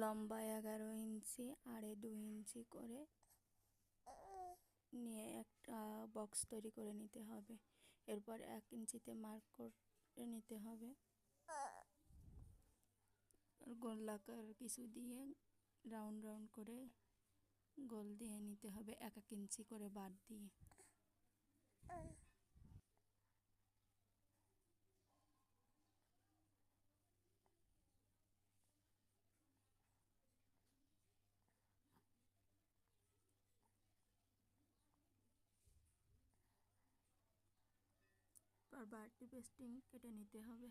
লম্বা এগারো ইঞ্চি আড়ে দু ইঞ্চি করে নিয়ে একটা বক্স তৈরি করে নিতে হবে। এরপর এক ইঞ্চিতে মার্ক করে নিতে হবে। গোলাকার কিছু দিয়ে রাউন্ড রাউন্ড করে গোল দিয়ে নিতে হবে, এক এক ইঞ্চি করে বাদ দিয়ে। আর বাড়তি পেস্টিং কেটে নিতে হবে।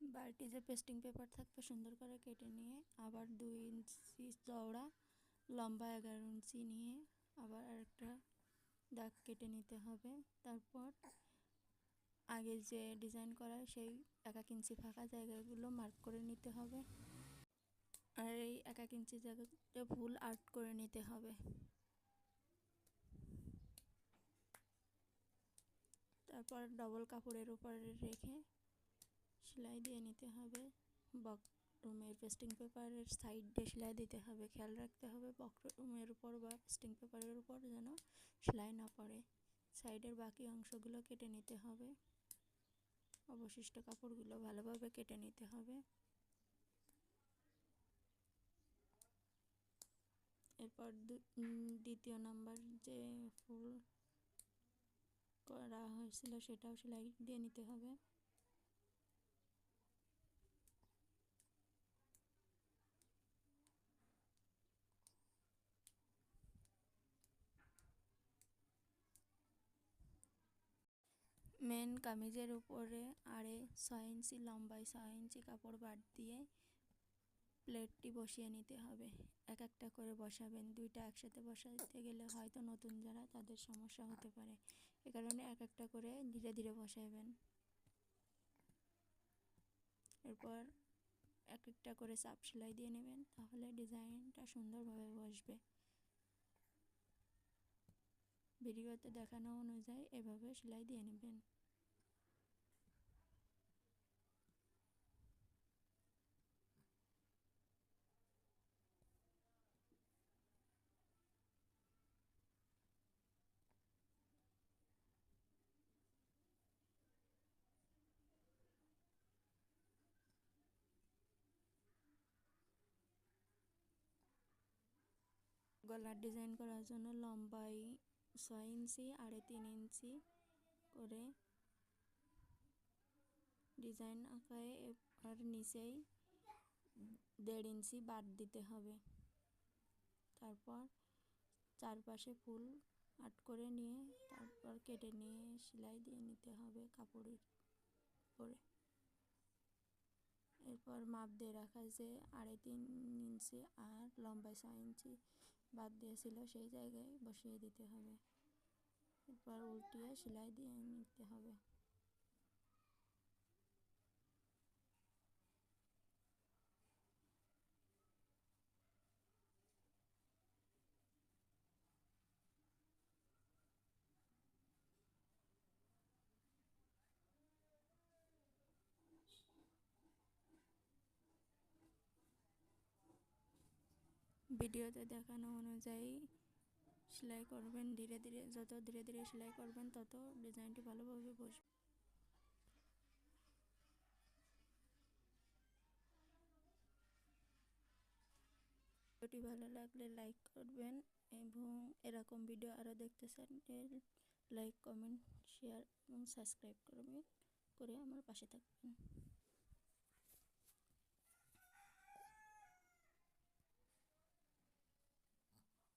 বাড়তি যে পেস্টিং পেপার থাকবে সুন্দর করে কেটে নিয়ে আবার দুই ইঞ্চি চওড়া, লম্বা এগারো ইঞ্চি নিয়ে আবার আরেকটা দাগ কেটে নিতে হবে। তারপর আগে যে ডিজাইন করা সেই এক এক ইঞ্চি ফাঁকা জায়গাগুলো মার্ক করে নিতে হবে। আর এই এক এক ইঞ্চি জায়গাতে ফুল আর্ট করে নিতে হবে। তারপর ডবল কাপড়ের উপরে রেখে সেলাই দিয়ে নিতে হবে। বক বকরুমের পেস্টিং পেপারের সাইড দিয়ে সেলাই দিতে হবে। খেয়াল রাখতে হবে বকরুমের উপর বা পেস্টিং পেপারের উপর যেন সেলাই না পড়ে। সাইডের বাকি অংশগুলো কেটে নিতে হবে। অবশিষ্ট কাপড়গুলো ভালোভাবে কেটে নিতে হবে। এরপর দ্বিতীয় নাম্বার যে ফুল করা হয়েছিল সেটাও সেলাই দিয়ে নিতে হবে। মেন কামিজের উপরে আড়ে ছয় ইঞ্চি, লম্বায় ছয় ইঞ্চি কাপড় বাদ দিয়ে প্লেটটি বসিয়ে নিতে হবে। এক একটা করে বসাবেন, দুইটা একসাথে বসাতে গেলে হয়তো নতুন যারা তাদের সমস্যা হতে পারে। এ কারণে এক একটা করে ধীরে ধীরে বসাবেন এরপর এক একটা করে চাপ সেলাই দিয়ে নেবেন, তাহলে ডিজাইনটা সুন্দরভাবে বসবে। ভিডিওতে দেখানো অনুযায়ী এভাবে সেলাই দিয়ে নেবেন। গলার ডিজাইন করার জন্য লম্বাই ছয় ইঞ্চি আড়ে তিন ইঞ্চি করে ডিজাইন আঁকায় আর নিচেই দেড় ইঞ্চি বাদ দিতে হবে। তারপর চারপাশে ফুল আট করে নিয়ে তারপর কেটে নিয়ে সেলাই দিয়ে নিতে হবে কাপড়ের পরে এরপর মাপ দিয়ে রাখা যে আড়াই তিন ইঞ্চি আর লম্বায় ছয় ইঞ্চি বাদ দিয়েছিল সেই জায়গায় বসিয়ে দিতে হবে এরপর উল্টিয়ে সেলাই দিয়ে নিতে হবে ভিডিওতে দেখানো অনুযায়ী সেলাই করবেন, ধীরে ধীরে, যত ধীরে ধীরে সেলাই করবেন, তত ডিজাইনটি ভালোভাবে বসবে। ভিডিওটি ভালো লাগলে লাইক করবেন এবং এরকম ভিডিও আরও দেখতে চান লাইক, কমেন্ট, শেয়ার এবং সাবস্ক্রাইব করবেন, করে আমার পাশে থাকবেন।